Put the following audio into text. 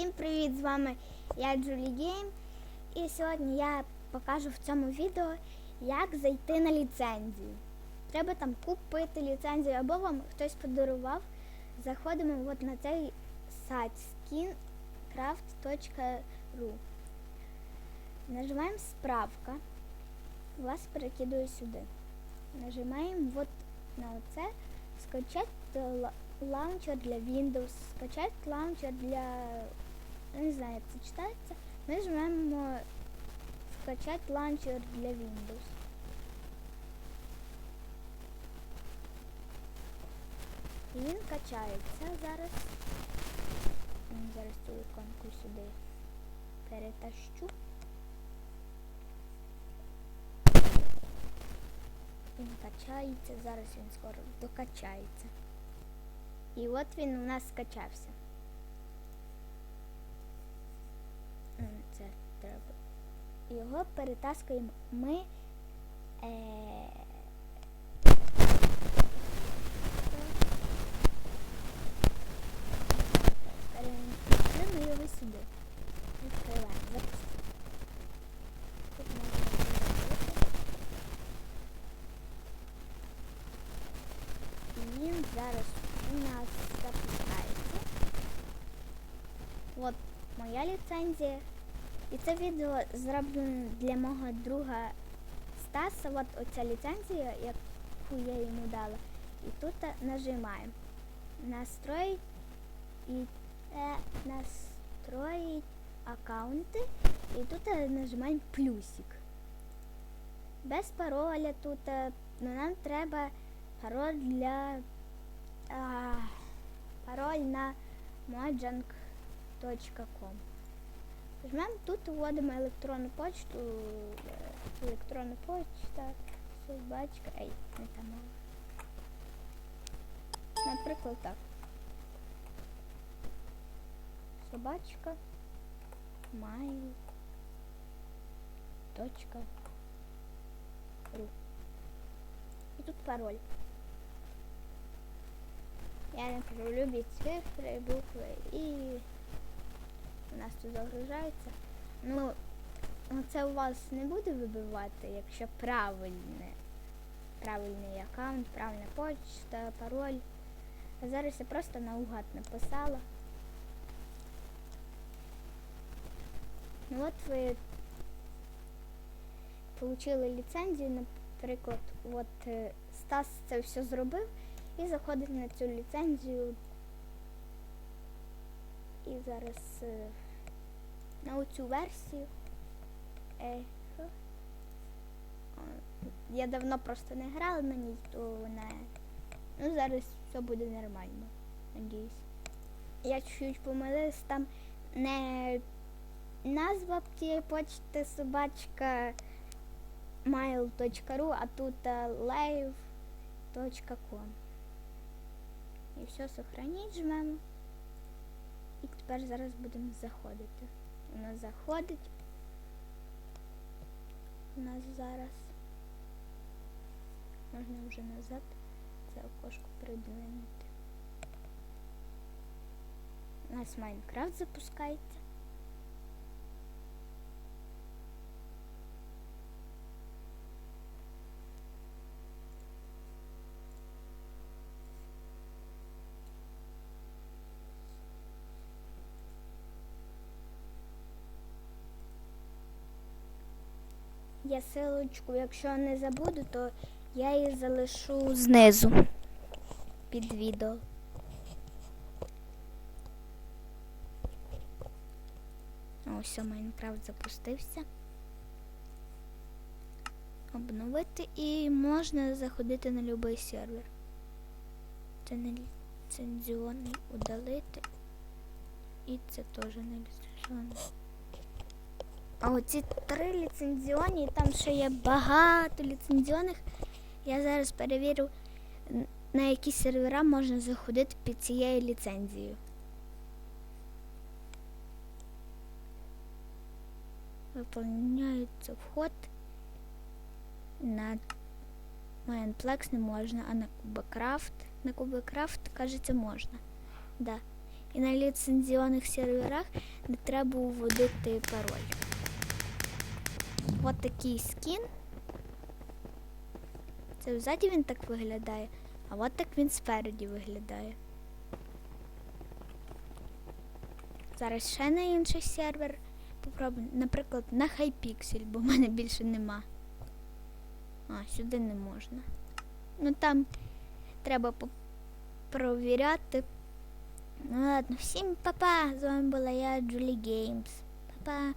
Всім привіт! З вами я Джулі Гейм. І сьогодні я покажу в цьому відео, як зайти на ліцензію. Треба там купити ліцензію, або вам хтось подарував. Заходимо от на цей сайт skincraft.ru. Нажимаємо справка. Вас перекидує сюди. Нажимаємо от на оце скачати лаунчер для Windows, скачати лаунчер для. Я не знаю, як це читається. Ми нажимаємо скачати лаунчер для Windows. І він качається зараз. Зараз цю іконку сюди перетащу. Він качається, зараз він скоро докачається. І от він у нас скачався. М, Це треба. Його перетаскуємо ми. Е... Перенесемо його сюди. Відкриваємо. Запустимо. Тут можна. І він зараз у нас запускається. От моя ліцензія. І це відео зроблено для мого друга Стаса. От оця ліцензія, яку я йому дала. І тут нажимаємо настроїть і е, настроїть аккаунти. І тут нажимаємо плюсик. Без пароля тут, е, ну нам треба пароль для а, пароль на mojang.com. Жмемо тут вводимо електронну почту, е, електронна почта, собачка, ей, не там. Наприклад, так. Собачка mail. Точка. ру. І тут пароль. Я напишу любі цифри, букви і у нас тут загружається. Ну, це у вас не буде вибивати, якщо правильне. Правильний аккаунт, правильна почта, пароль. А зараз я просто наугад написала. Ну от ви отримали ліцензію, наприклад, от е, Стас це все зробив і заходить на цю ліцензію. І зараз е, на оцю версію. Е, що? Я давно просто не грала на ній, то не. Ну зараз все буде нормально. Надіюсь. Я чуть-чуть помилився, там не назва тієї почти собачка mail.ru, а тут е, live.com. І все сохраніть жмемо. І тепер зараз будемо заходити. Вона заходить. У нас зараз. Можна вже назад це окошко придвинути. У нас Майнкрафт запускається. Я силочку, якщо не забуду, то я її залишу знизу під відео. Ось Майнкрафт запустився. Обновити і можна заходити на будь-який сервер. Це не ліцензіонний удалити. І це теж не ліцензіонний. А оці три ліцензіоні, там ще є багато ліцензіонних. Я зараз перевірю, на які сервера можна заходити під цією ліцензією. Виповняється вход. На Майнплекс не можна, а на Кубакрафт. На Кубакрафт, кажеться, можна. Да. І на ліцензіонних серверах не треба вводити пароль. От такий скін. Це ззаді він так виглядає, а от так він спереді виглядає. Зараз ще на інший сервер попробуємо. Наприклад, на Hypixel, бо в мене більше нема. А, сюди не можна. Ну там треба провіряти. Ну ладно, всім па-па! З вами була я, Джулі Геймс. Па-па!